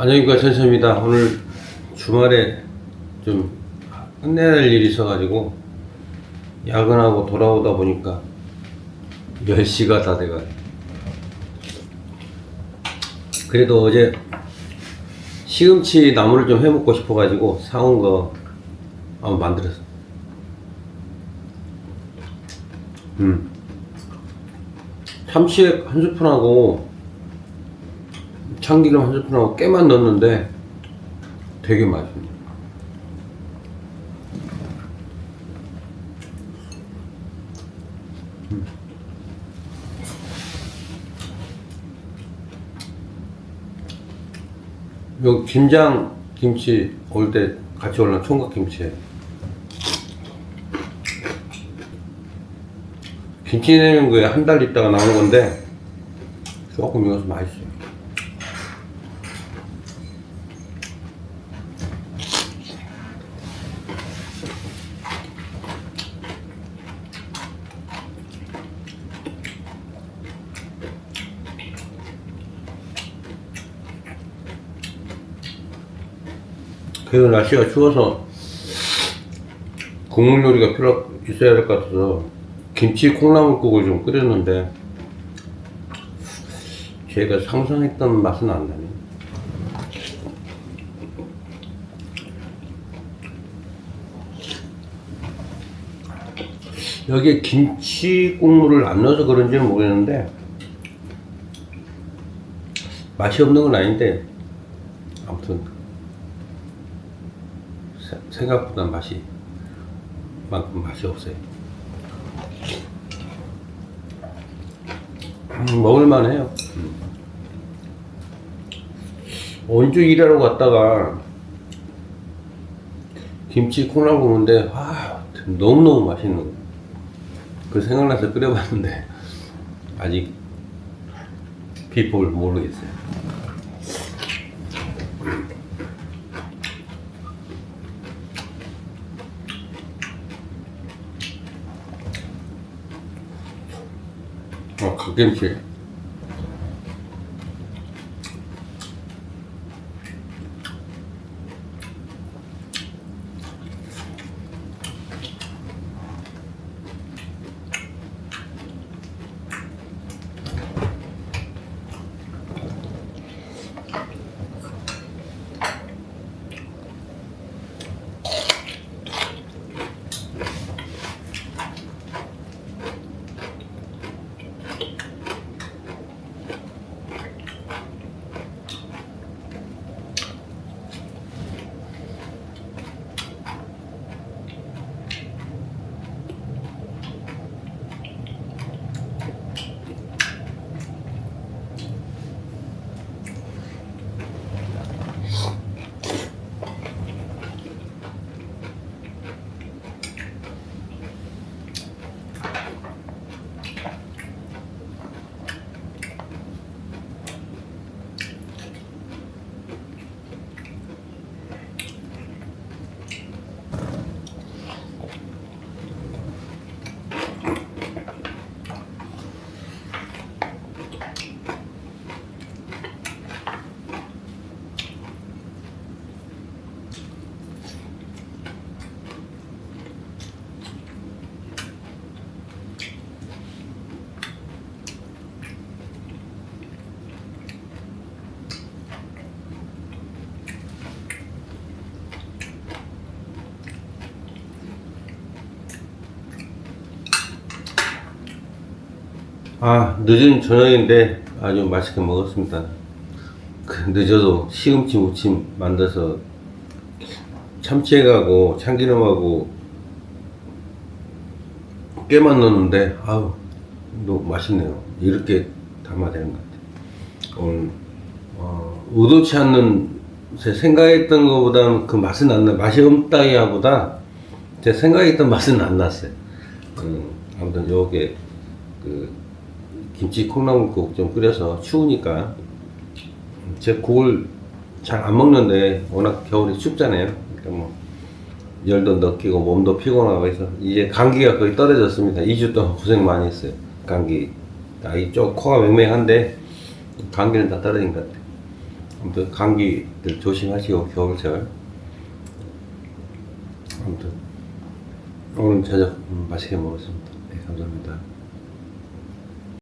안녕하십니까 천천입니다. 오늘 주말에 좀 끝내야 할 일이 있어가지고 야근하고 돌아오다 보니까 10시가 다 돼가요 그래도 어제 시금치 나물을 좀 해먹고 싶어가지고 사온 거 한번 만들었어. 음. 참치액 한 스푼하고 참기름 한 스푼하고 깨만 넣었는데 되게 맛있네. 음. 요 김장 김치 올 때 같이 올라 총각 김치. 김치 냉장고에 한 달 있다가 나온 건데 조금 익어서 맛있어요. 그래도 날씨가 추워서 국물 요리가 필요 있어야 될 것 같아서 김치 콩나물국을 좀 끓였는데 제가 상상했던 맛은 안 나네. 여기에 김치 국물을 안 넣어서 그런지는 모르겠는데 맛이 없는 건 아닌데 아무튼 세- 생각보다 맛이 만큼 맛이 없어요. 음, 먹을만 해요. 음. 원주 일하러 갔다가 김치 콩나물 먹는데 아 너무너무 맛있는 거. 그 생각나서 끓여봤는데 아직 비법을 모르겠어요. 어, 갓김 아, 늦은 저녁인데 아주 맛있게 먹었습니다. 그 늦어도 시금치 무침 만들어서 참치액하고 참기름하고 깨만 넣었는데 아우 너무 맛있네요. 이렇게 담아야 되는 것 같아요. 오늘 어, 의도치 않는 제 생각했던 것보다는 그 맛은 안 나. 맛이 없다기보다 제 생각했던 맛은 안 났어요. 음, 아무튼 요게 그 김치 콩나물국 좀 끓여서 추우니까 제 국을 잘 안 먹는데 워낙 겨울이 춥잖아요. 그러니까 뭐 열도 느끼고 몸도 피곤하고 해서 이제 감기가 거의 떨어졌습니다. 2주 동안 고생 많이 했어요. 감기. 아, 이쪽 코가 맹맹한데 감기는 다 떨어진 것 같아요. 아무튼 감기들 조심하시고 겨울철. 아무튼 오늘 저녁 음, 맛있게 먹었습니다. 네, 감사합니다.